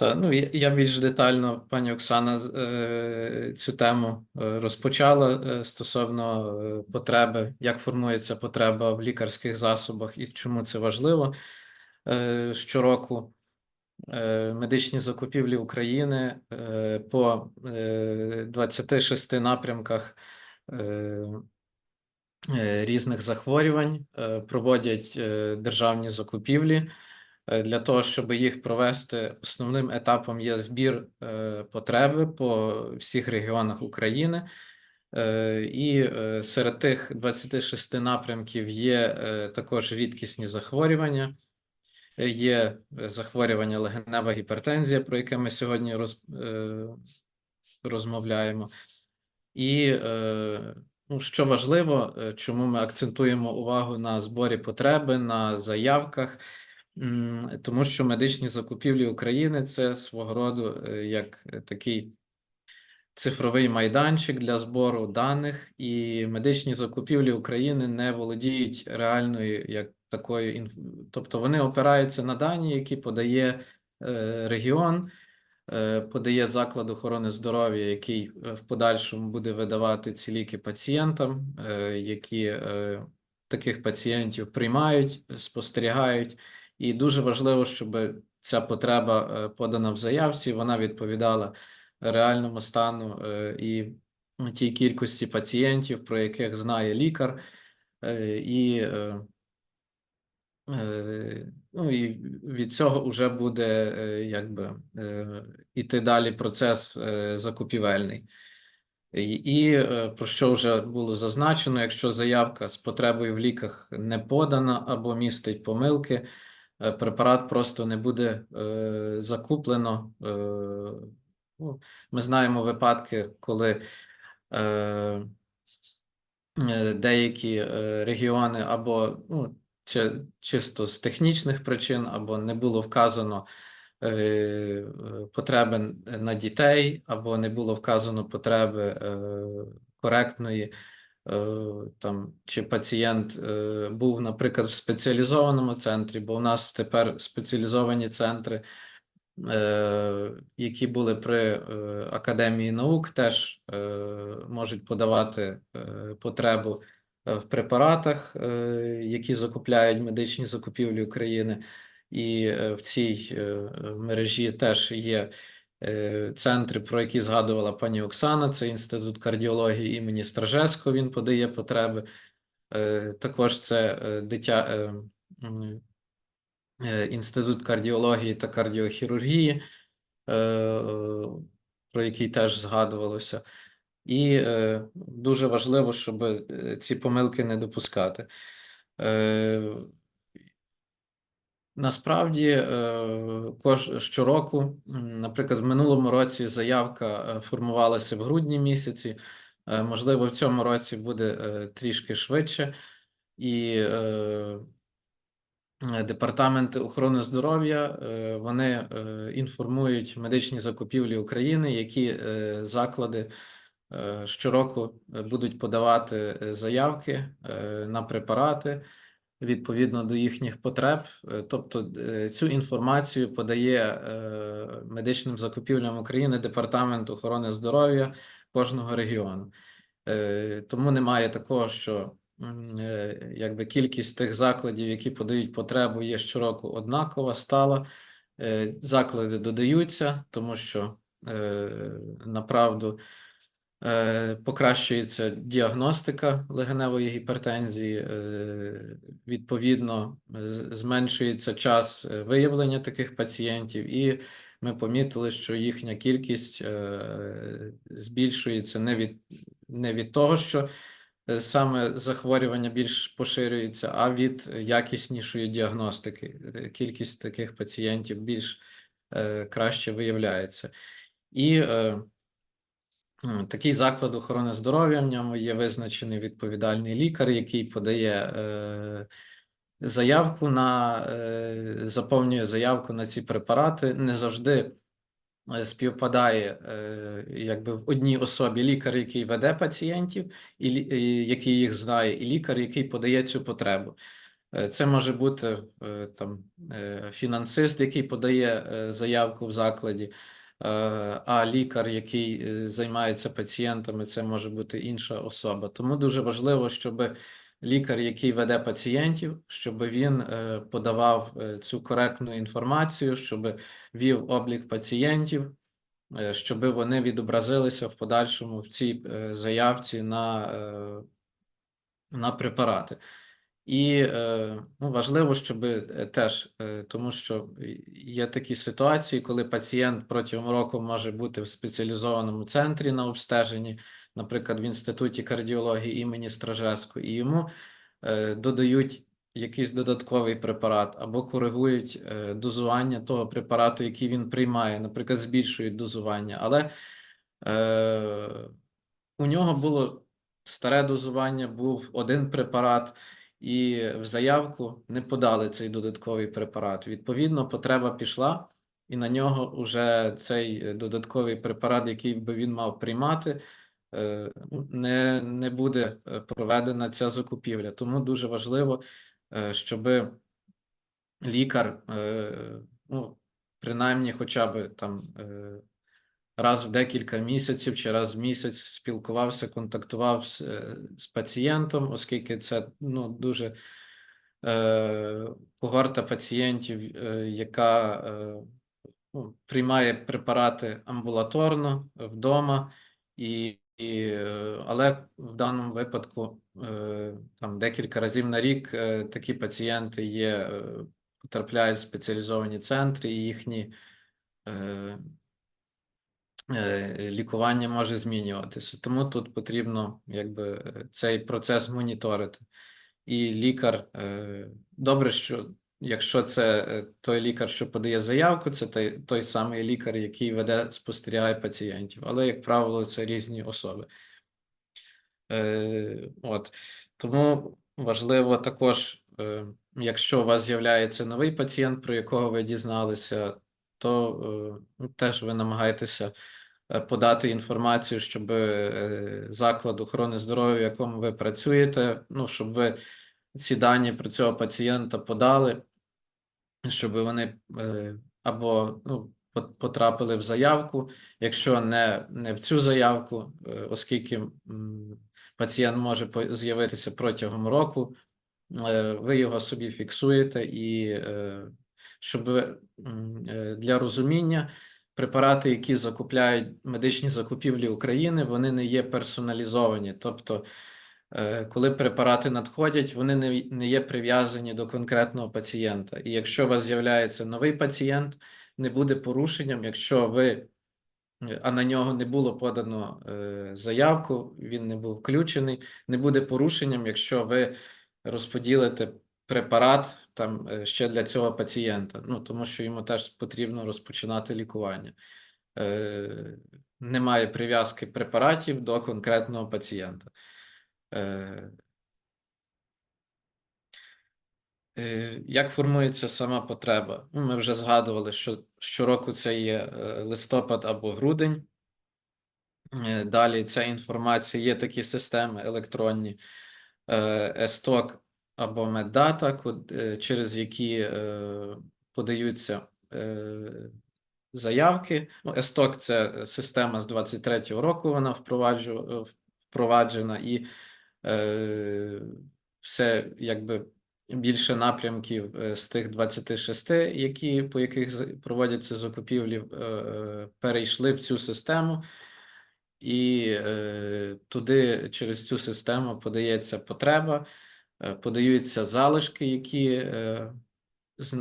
Та ну я більш детально, пані Оксана, е, цю тему е, розпочала е, стосовно потреби, як формується потреба в лікарських засобах і чому це важливо. Щороку медичні закупівлі України по е, 26 напрямках різних захворювань проводять державні закупівлі. Е, Для того, щоб їх провести, основним етапом є збір е, потреби по всіх регіонах України. Е, І серед тих 26 напрямків є також рідкісні захворювання. Є захворювання легенева гіпертензія, про яке ми сьогодні роз, розмовляємо. І ну, що важливо, чому ми акцентуємо увагу на зборі потреби, на заявках, тому що медичні закупівлі України це свого роду е, як е, такий цифровий майданчик для збору даних, і медичні закупівлі України не володіють реальною як такою інф... Тобто вони опираються на дані, які подає е, регіон, подає заклад охорони здоров'я, який в подальшому буде видавати ці ліки пацієнтам, які таких пацієнтів приймають, спостерігають. І дуже важливо, щоб ця потреба е, подана в заявці, вона відповідала реальному стану е, і тій кількості пацієнтів, про яких знає лікар, е, і, ну, і від цього вже буде якби іти далі процес закупівельний. І, про що вже було зазначено, якщо заявка з потребою в ліках не подана або містить помилки, препарат просто не буде е, закуплено. Е, ну, ми знаємо випадки, коли е, е, деякі е, регіони або ну, чи, чисто з технічних причин, або не було вказано е, е, потреби на дітей, або не було вказано потреби е, коректної. Е, Там, чи пацієнт е, був, наприклад, в спеціалізованому центрі, бо у нас тепер спеціалізовані центри е, які були при Академії наук, теж можуть подавати потребу в препаратах, які закупляють медичні закупівлі України. І в цій мережі теж є центри, про які згадувала пані Оксана. Це Інститут кардіології імені Стражевського, він подає потреби. Е, Також це е, дитя. е, е, Інститут кардіології та кардіохірургії, е, е, про який теж згадувалося. І е, дуже важливо, щоб е, ці помилки не допускати. Насправді, е, щороку, наприклад, в минулому році заявка е, формувалася в грудні місяці. Е, Можливо, в цьому році буде трішки швидше. І Департамент охорони здоров'я вони інформують медичні закупівлі України, які заклади щороку будуть подавати заявки на препарати відповідно до їхніх потреб. Е, Тобто е, цю інформацію подає е, медичним закупівлям України Департамент охорони здоров'я кожного регіону. Тому немає такого, що якби кількість тих закладів, які подають потребу, є щороку однакова, стала. Заклади додаються, тому що направду покращується діагностика легеневої гіпертензії, е, відповідно, е, зменшується час е, виявлення таких пацієнтів, і ми помітили, що їхня кількість е, збільшується не від, не від того, що е, саме захворювання більш поширюється, а від якіснішої діагностики. Е, Кількість таких пацієнтів більш е, краще виявляється. І е, такий заклад охорони здоров'я в ньому є визначений відповідальний лікар, який подає е, заявку на е, заповнює заявку на ці препарати. Не завжди е, співпадає якби в одній особі лікар, який веде пацієнтів, і, який їх знає, і лікар, який подає цю потребу. Це може бути там фінансист, який подає заявку в закладі, а лікар, який е, займається пацієнтами, це може бути інша особа. Тому дуже важливо, щоб лікар, який веде пацієнтів, щоб він е, подавав е, цю коректну інформацію, щоб вів облік пацієнтів, щоб вони відобразилися в подальшому в цій заявці на, на препарати. І е, ну, важливо, щоб е, теж, е, тому що є такі ситуації, коли пацієнт протягом року може бути в спеціалізованому центрі на обстеженні, наприклад, в інституті кардіології імені Стражевського, і йому додають якийсь додатковий препарат або коригують дозування того препарату, який він приймає, наприклад, збільшують дозування, але е, у нього було старе дозування, був один препарат і в заявку не подали цей додатковий препарат. Відповідно, потреба пішла, і на нього вже цей е, додатковий препарат, який би він мав приймати, е, не, не буде е, проведена ця закупівля. Тому дуже важливо, щоб лікар, ну, принаймні, хоча б там раз в декілька місяців чи раз в місяць спілкувався, контактував з, е, з пацієнтом, оскільки це ну, дуже е, когорта пацієнтів, е, яка е, ну, приймає препарати амбулаторно вдома, і, і, але в даному випадку е, там декілька разів на рік е, такі пацієнти є, потрапляють в спеціалізовані центри, і їхні. Е, лікування може змінюватися. Тому тут потрібно якби цей процес моніторити. І лікар е, добре, що якщо це е, той лікар, що подає заявку, це той, той самий лікар, який веде, спостерігає пацієнтів. Але, як правило, це різні особи. От тому важливо також, якщо у вас з'являється новий пацієнт, про якого ви дізналися, то теж ви намагаєтеся подати інформацію, щоб е, заклад охорони здоров'я, в якому ви працюєте, ну, щоб ви ці дані про цього пацієнта подали, щоб вони е, або ну, потрапили в заявку, якщо не, не в цю заявку, оскільки пацієнт може з'явитися протягом року, ви його собі фіксуєте і щоб для розуміння препарати, які закупляють медичні закупівлі України, вони не є персоналізовані. Тобто, е, коли препарати надходять, вони не є прив'язані до конкретного пацієнта. І якщо у вас з'являється новий пацієнт, не буде порушенням, якщо ви, а на нього не було подано е, заявку, він не був включений, не буде порушенням, якщо ви розподілите препарат там е, ще для цього пацієнта, ну тому що йому теж потрібно розпочинати лікування. Е, Немає прив'язки препаратів до конкретного пацієнта. Е, е, Як формується сама потреба? Ну, Ми вже згадували, що щороку це є е, листопад або грудень. Далі ця інформація є такі системи електронні. Есток або меддата, е, через які е, подаються е, заявки. Ну, Есток це система з 23-го року, вона впроваджена і все якби більше напрямків з тих 26, які, по яких проводяться закупівлі, перейшли в цю систему. І туди через цю систему подається потреба, подаються залишки, які е,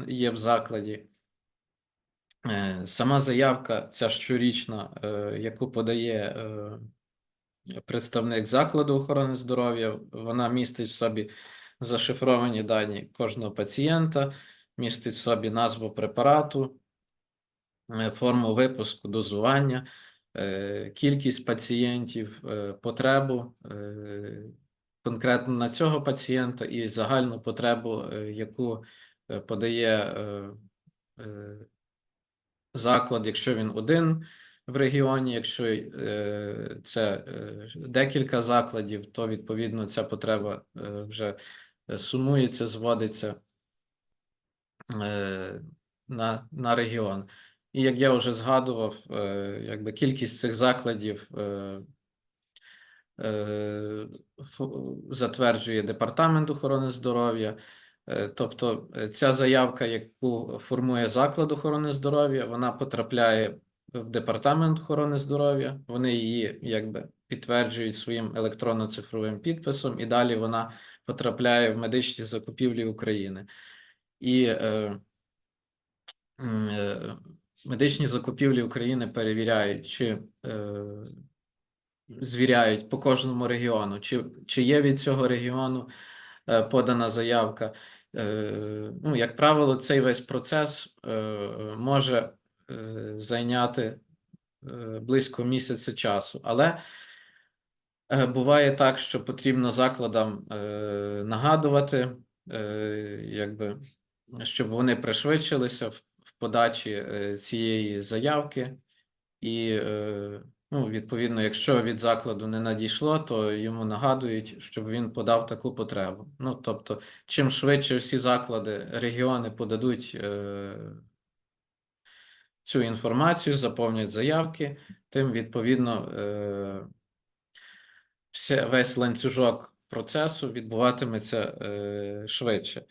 є в закладі. Е, сама заявка, ця щорічна, яку подає представник закладу охорони здоров'я, вона містить в собі зашифровані дані кожного пацієнта, містить в собі назву препарату, форму випуску, дозування, кількість пацієнтів, потребу конкретно на цього пацієнта і загальну потребу, е, яку е, подає е, заклад, якщо він один в регіоні, якщо це декілька закладів, то відповідно ця потреба вже сумується, зводиться на, на регіон. І як я вже згадував, якби кількість цих закладів затверджує Департамент охорони здоров'я. Е, Тобто е, ця заявка, яку формує заклад охорони здоров'я, вона потрапляє в Департамент охорони здоров'я. Вони її якби підтверджують своїм електронно-цифровим підписом, і далі вона потрапляє в медичні закупівлі України. І е, е, медичні закупівлі України перевіряють, чи е, звіряють по кожному регіону, чи, чи є від цього регіону е, подана заявка. Е, Ну, як правило, цей весь процес е, може зайняти близько місяця часу, але буває так, що потрібно закладам нагадувати, якби, щоб вони пришвидшилися в, подачі цієї заявки. І, ну, відповідно, якщо від закладу не надійшло, то йому нагадують, щоб він подав таку потребу. Ну, тобто, чим швидше всі заклади, регіони подадуть е, цю інформацію, заповнять заявки, тим відповідно е, все, весь ланцюжок процесу відбуватиметься е, швидше.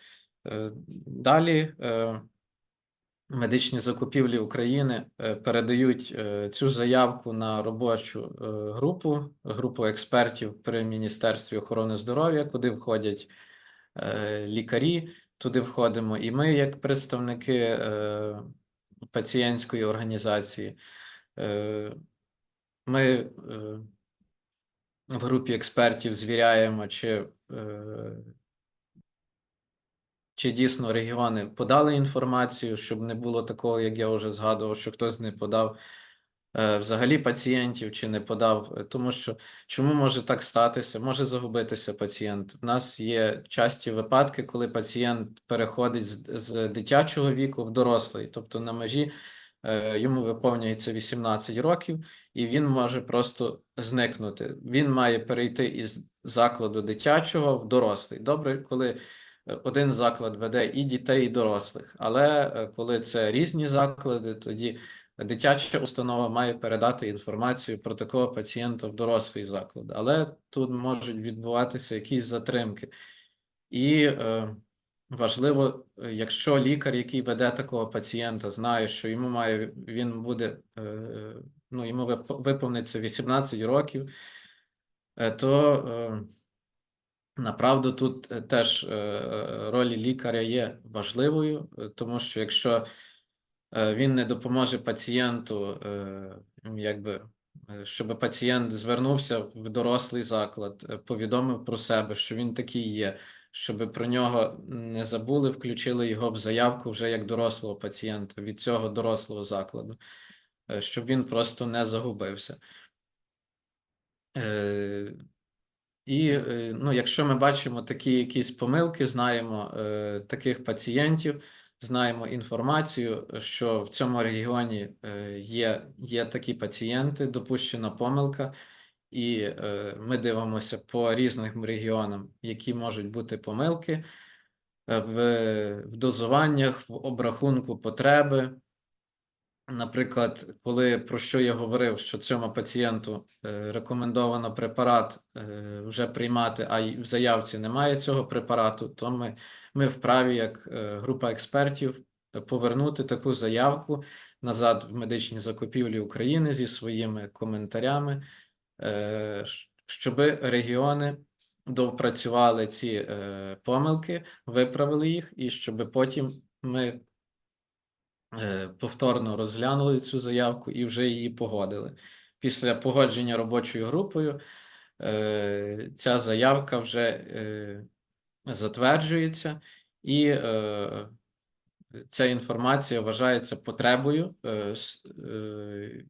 Е, далі. Е, Медичні закупівлі України е, передають е, цю заявку на робочу е, групу, групу експертів при Міністерстві охорони здоров'я, куди входять лікарі. Туди входимо і ми, як представники пацієнтської організації. Ми в групі експертів звіряємо, чи чи дійсно регіони подали інформацію, щоб не було такого, як я вже згадував, що хтось не подав е, взагалі пацієнтів чи не подав. Тому що чому може так статися? Може загубитися пацієнт. У нас є часті випадки, коли пацієнт переходить з, з дитячого віку в дорослий, тобто на межі е, йому виповнюється 18 років, і він може просто зникнути. Він має перейти із закладу дитячого в дорослий. Добре, коли один заклад веде і дітей, і дорослих. Але е, коли це різні заклади, тоді дитяча установа має передати інформацію про такого пацієнта в дорослий заклад. Але тут можуть відбуватися якісь затримки. І е, важливо, якщо лікар, який веде такого пацієнта, знає, що йому має він буде, е, ну йому виповниться 18 років, е, то е, Направду, тут е, теж е, роль лікаря є важливою, е, тому що якщо він не допоможе пацієнту, е, якби, щоб пацієнт звернувся в дорослий заклад, повідомив про себе, що він такий є, щоб про нього не забули, включили його в заявку вже як дорослого пацієнта від цього дорослого закладу, щоб він просто не загубився. І е, ну, якщо ми бачимо такі якісь помилки, знаємо е, таких пацієнтів, знаємо інформацію, що в цьому регіоні е, є, є такі пацієнти, допущена помилка, і е, ми дивимося по різним регіонам, які можуть бути помилки е, в, в дозуваннях, в обрахунку потреби. Наприклад, коли про що я говорив, що цьому пацієнту е, рекомендовано препарат е, вже приймати, а в заявці немає цього препарату, то ми, ми вправі, як е, група експертів, повернути таку заявку назад в медичні закупівлі України зі своїми коментарями, щоб регіони допрацювали ці помилки, виправили їх, і щоб потім ми повторно розглянули цю заявку і вже її погодили. Після погодження робочою групою е, ця заявка вже е, затверджується, і е, ця інформація вважається потребою е, е,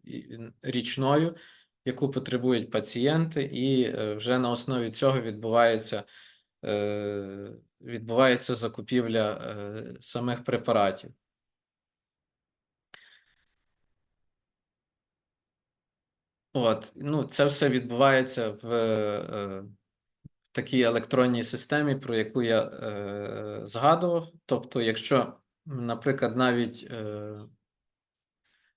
річною, яку потребують пацієнти, і е, вже на основі цього відбувається. е, Відбувається закупівля е, самих препаратів. От, ну, це все відбувається в, е, такій електронній системі, про яку я е, згадував. Тобто, якщо, наприклад, навіть е,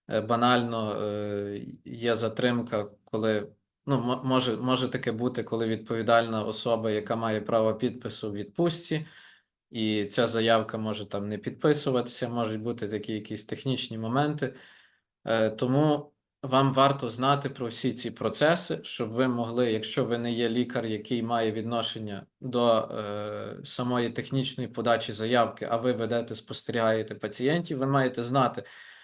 е, банально е, є затримка, коли ну, може, може таке бути, коли відповідальна особа, яка має право підпису в відпустці, і ця заявка може там не підписуватися, можуть бути такі якісь технічні моменти. Е, Тому вам варто знати про всі ці процеси, щоб ви могли, якщо ви не є лікар, який має відношення до е, самої технічної подачі заявки, а ви ведете, спостерігаєте пацієнтів, ви маєте знати,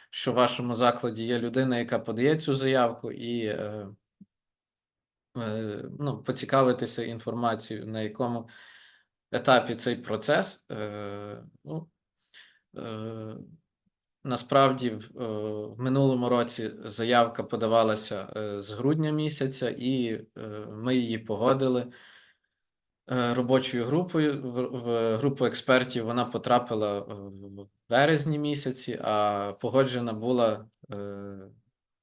що в вашому закладі є людина, яка подає цю заявку, і е, е, ну, поцікавитися інформацією, на якому етапі цей процес. Е, ну, е, Насправді, в, е, в минулому році заявка подавалася е, з грудня місяця, і е, ми її погодили робочою групою. В, групу експертів вона потрапила в березні місяці, а погоджена була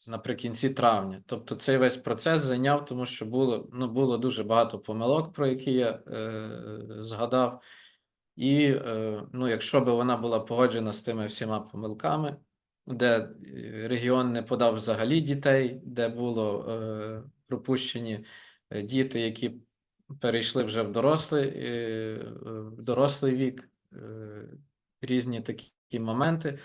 наприкінці травня. Тобто цей весь процес зайняв, тому що було, ну, було дуже багато помилок, про які я згадав. І е, ну, якщо б вона була погоджена з тими всіма помилками, де е, регіон не подав взагалі дітей, де було е, пропущені е, діти, які перейшли вже в дорослий, е, дорослий вік, е, різні такі моменти.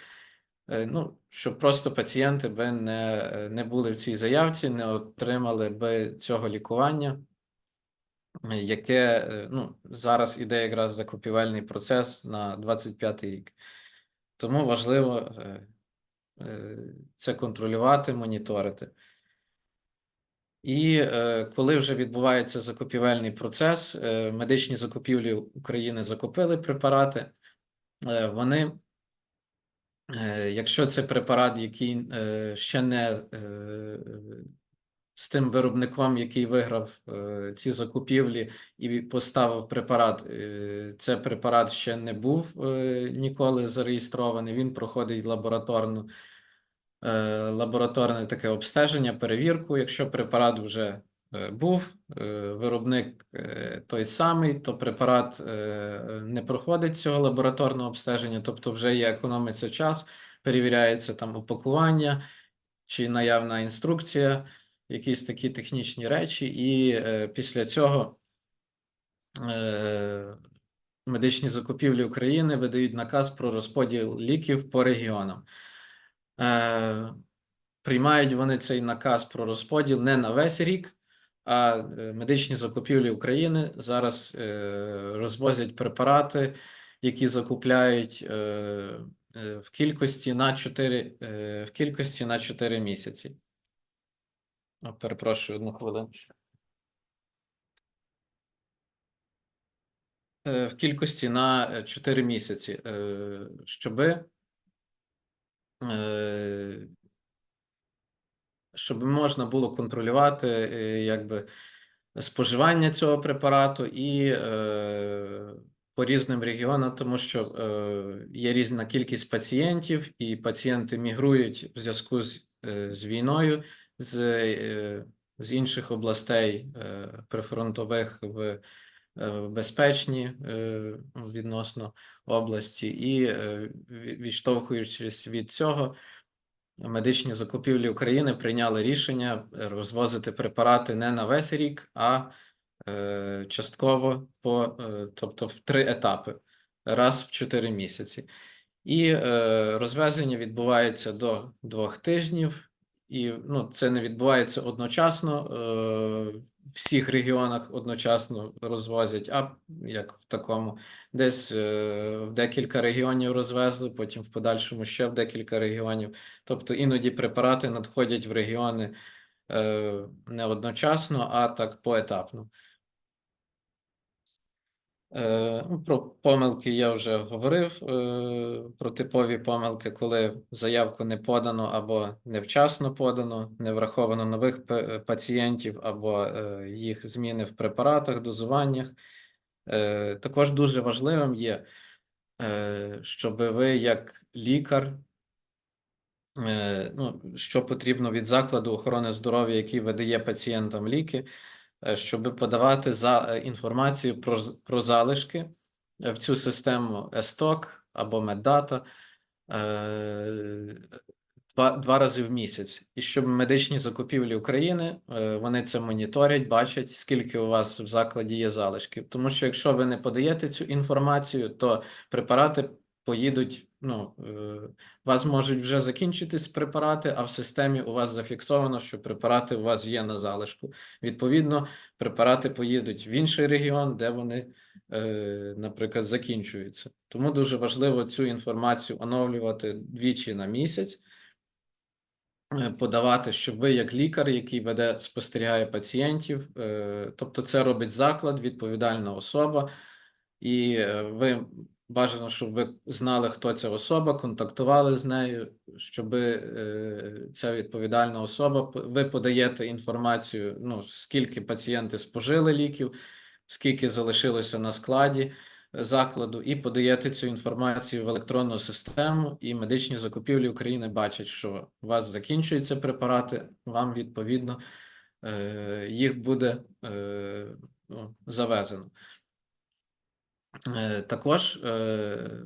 Е, Ну, щоб просто пацієнти би не, не були в цій заявці, не отримали би цього лікування яке е, ну, зараз іде якраз закупівельний процес на 25 рік. Тому важливо е, е, це контролювати, моніторити. І е, коли вже відбувається закупівельний процес, е, медичні закупівлі України закупили препарати, е, вони, е, якщо це препарат, який е, ще не з тим виробником, який виграв е, ці закупівлі і поставив препарат. Е, це препарат ще не був е, ніколи зареєстрований. Він проходить лабораторну, е, лабораторне таке обстеження, перевірку. Якщо препарат вже е, був, е, виробник е, той самий, то препарат е, не проходить цього лабораторного обстеження, тобто вже є економиться час, перевіряється там упакування чи наявна інструкція якісь такі технічні речі, і е, після цього е, медичні закупівлі України видають наказ про розподіл ліків по регіонам. Е, приймають вони цей наказ про розподіл не на весь рік, а е, медичні закупівлі України зараз е, розвозять препарати, які закупляють е, е, в кількості на 4, е, в кількості на 4 місяці. О, Перепрошую одну хвилину. Е, В кількості на 4 місяці, е, щоби, е, щоб можна було контролювати е, якби споживання цього препарату і е, по різним регіонам, тому що е, є різна кількість пацієнтів, і пацієнти мігрують в зв'язку з, е, з війною з, е, з інших областей е, прифронтових в, е, безпечні відносно області, і відштовхуючись від цього, медичні закупівлі України прийняли рішення розвозити препарати не на весь рік, а частково по, тобто в три етапи, раз в чотири місяці. І розвезення відбувається до двох тижнів, і ну, це не відбувається одночасно. Е, всіх регіонах одночасно розвозять, а як в такому, десь е, в декілька регіонів розвезли, потім в подальшому ще в декілька регіонів. Тобто іноді препарати надходять в регіони е, не одночасно, а так поетапно. Е, ну, Про помилки я вже говорив. е, Про типові помилки, коли заявку не подано або невчасно подано, не враховано нових пацієнтів або е, їх зміни в препаратах, дозуваннях. Е, Також дуже важливим є, е, щоб ви як лікар, е, ну, що потрібно від закладу охорони здоров'я, який видає пацієнтам ліки, е, щоб подавати за е, інформацію про, про залишки е, в цю систему ЕСТОК або Меддата е, два, два рази в місяць. І щоб медичні закупівлі України е, вони це моніторять, бачать, скільки у вас в закладі є залишків. Тому що якщо ви не подаєте цю інформацію, то препарати поїдуть. Ну, е, вас можуть вже закінчитись препарати, а в системі у вас зафіксовано, що препарати у вас є на залишку. Відповідно, препарати поїдуть в інший регіон, де вони, е, наприклад, закінчуються. Тому дуже важливо цю інформацію оновлювати двічі на місяць, е, подавати, щоб ви, як лікар, який веде, спостерігає пацієнтів, тобто це робить заклад, відповідальна особа, і ви бажано, щоб ви знали, хто ця особа, контактували з нею, щоб е, ця відповідальна особа, ви подаєте інформацію, ну, скільки пацієнти спожили ліків, скільки залишилося на складі е, закладу, і подаєте цю інформацію в електронну систему, і медичні закупівлі України бачать, що у вас закінчуються препарати, вам відповідно е, їх буде ну, завезено. Е, Також е,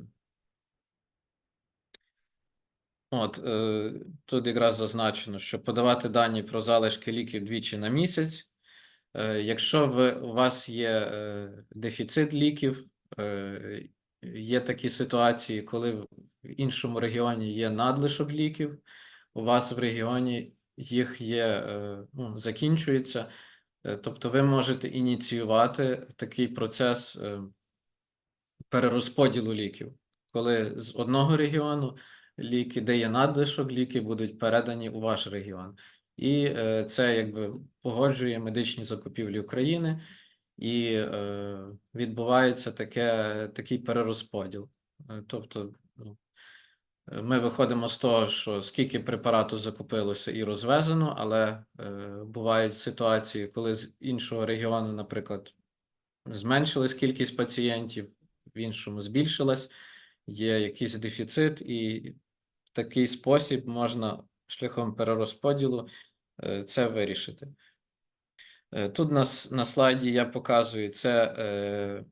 от е, тут якраз зазначено, що подавати дані про залишки ліків двічі на місяць. Е, Якщо ви, у вас є е, дефіцит ліків, е, є такі ситуації, коли в іншому регіоні є надлишок ліків, у вас в регіоні їх є, ну, закінчується. Тобто ви можете ініціювати такий процес перерозподілу ліків, коли з одного регіону ліки, де є надлишок, ліки будуть передані у ваш регіон. І е, це якби погоджує медичні закупівлі України, і е, відбувається таке, такий перерозподіл. Е, Тобто, ну, е, ми виходимо з того, що скільки препарату закупилося і розвезено, але е, бувають ситуації, коли з іншого регіону, наприклад, зменшилась кількість пацієнтів, в іншому збільшилась, є якийсь дефіцит, і в такий спосіб можна шляхом перерозподілу е, це вирішити. Е, Тут на, на слайді я показую це е,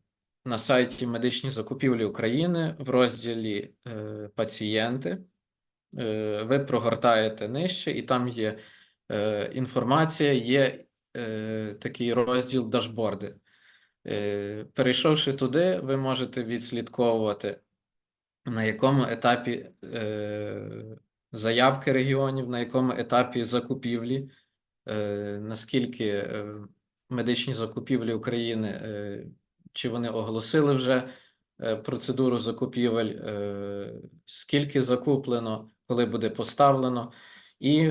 на сайті Медичні закупівлі України в розділі е, Пацієнти. Е, Ви прогортаєте нижче, і там є е, інформація, є е, такий розділ дашборди. Е, Перейшовши туди, ви можете відслідковувати, на якому етапі е, заявки регіонів, на якому етапі закупівлі, е, наскільки медичні закупівлі України, чи вони оголосили вже процедуру закупівель, скільки закуплено, коли буде поставлено, і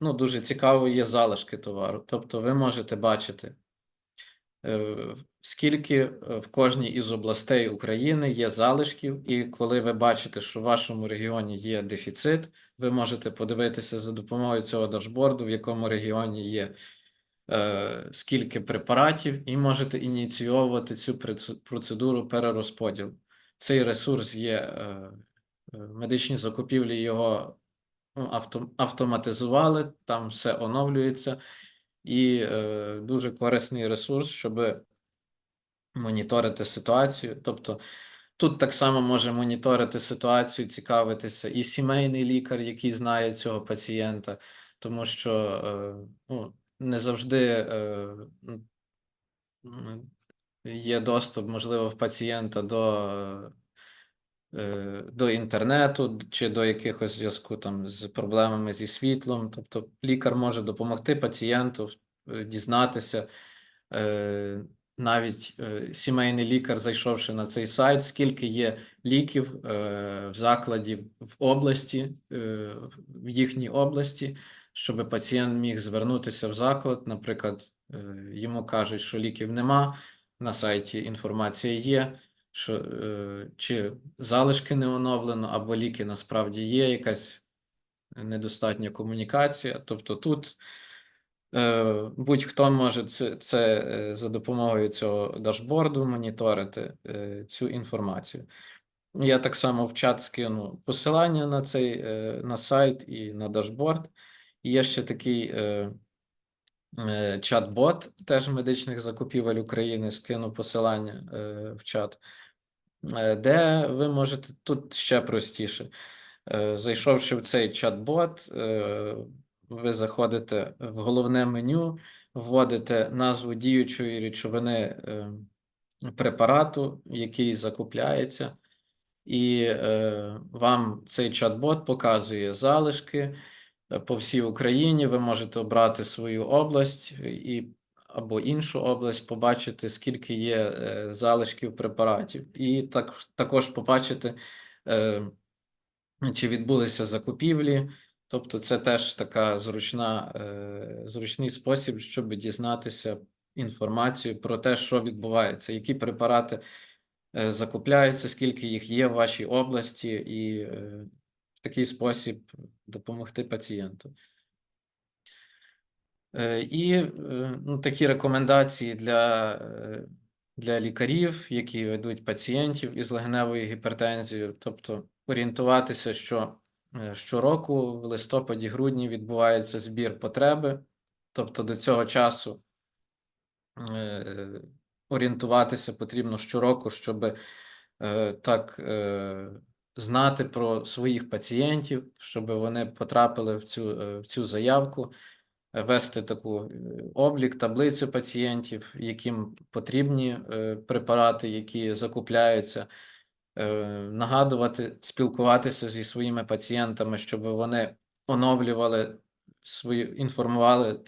ну, дуже цікаво є залишки товару. Тобто ви можете бачити скільки е, в кожній із областей України є залишків, і коли ви бачите, що в вашому регіоні є дефіцит, ви можете подивитися за допомогою цього дашборду, в якому регіоні є е, скільки препаратів, і можете ініціювати цю процедуру перерозподілу. Цей ресурс є е, е, медичні закупівлі його ну, автоматизували, там все оновлюється, і е, дуже корисний ресурс, щоб моніторити ситуацію. Тобто тут так само може моніторити ситуацію, цікавитися і сімейний лікар, який знає цього пацієнта, тому що е, ну, не завжди е, є доступ, можливо, в пацієнта до. Е, До інтернету чи до якихось зв'язку там з проблемами зі світлом, тобто лікар може допомогти пацієнту е, дізнатися, е, навіть сімейний лікар, зайшовши на цей сайт, скільки є ліків в закладі в області, в їхній області, щоб пацієнт міг звернутися в заклад. Наприклад, йому кажуть, що ліків нема, на сайті інформація є. Що е, чи залишки не оновлено, або ліки насправді є, якась недостатня комунікація. Тобто тут Е, Будь-хто може це, це е, за допомогою цього дашборду моніторити цю інформацію. Я так само в чат скину посилання на цей на сайт і на дашборд. Є ще такий чат-бот теж медичних закупівель України, скину посилання в чат, де ви можете тут ще простіше. Е, Зайшовши в цей чат-бот, е, ви заходите в головне меню, вводите назву діючої речовини е, препарату, який закупляється, і е, вам цей чат-бот показує залишки е, по всій Україні. Ви можете обрати свою область і або іншу область, побачити, скільки є е, залишків препаратів, і так, також побачити, е, чи відбулися закупівлі. Тобто, це теж така зручна, е, зручний спосіб, щоб дізнатися інформацію про те, що відбувається, які препарати закупляються, скільки їх є в вашій області, і в такий спосіб допомогти пацієнту. Е, І е, ну, такі рекомендації для, е, для лікарів, які ведуть пацієнтів із легеневою гіпертензією, тобто орієнтуватися, що щороку в листопаді-грудні відбувається збір потреби, тобто до цього часу орієнтуватися потрібно щороку, щоб так знати про своїх пацієнтів, щоб вони потрапили в цю, в цю заявку, вести таку е, облік, таблицю пацієнтів, яким потрібні е, препарати, які закупляються, е, нагадувати, спілкуватися зі своїми пацієнтами, щоб вони оновлювали свою, інформували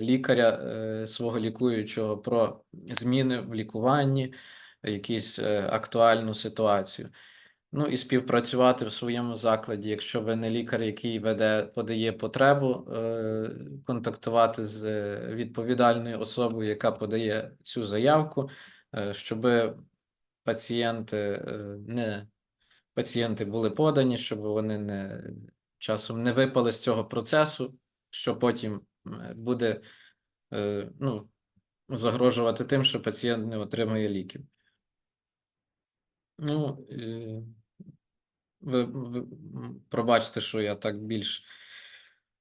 лікаря свого лікуючого про зміни в лікуванні, якісь актуальну ситуацію. Ну і співпрацювати в своєму закладі, якщо ви не лікар, який веде, подає потребу, е, контактувати з е, відповідальною особою, яка подає цю заявку, е, щоб пацієнти не пацієнти були подані, щоб вони не часом не випали з цього процесу, що потім буде ну, загрожувати тим, що пацієнт не отримує ліків. Ну, ви, ви пробачте, що я так більш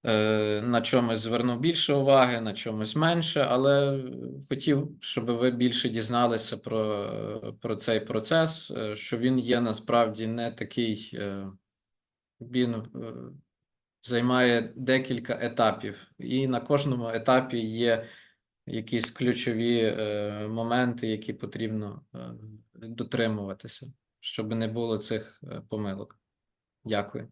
е, на чомусь звернув більше уваги, на чомусь менше, але хотів, щоб ви більше дізналися про, про цей процес, е, що він є насправді не такий, е, він е, займає декілька етапів, і на кожному етапі є якісь ключові е, моменти, які потрібно е, дотримуватися, щоб не було цих е, помилок. Дякую.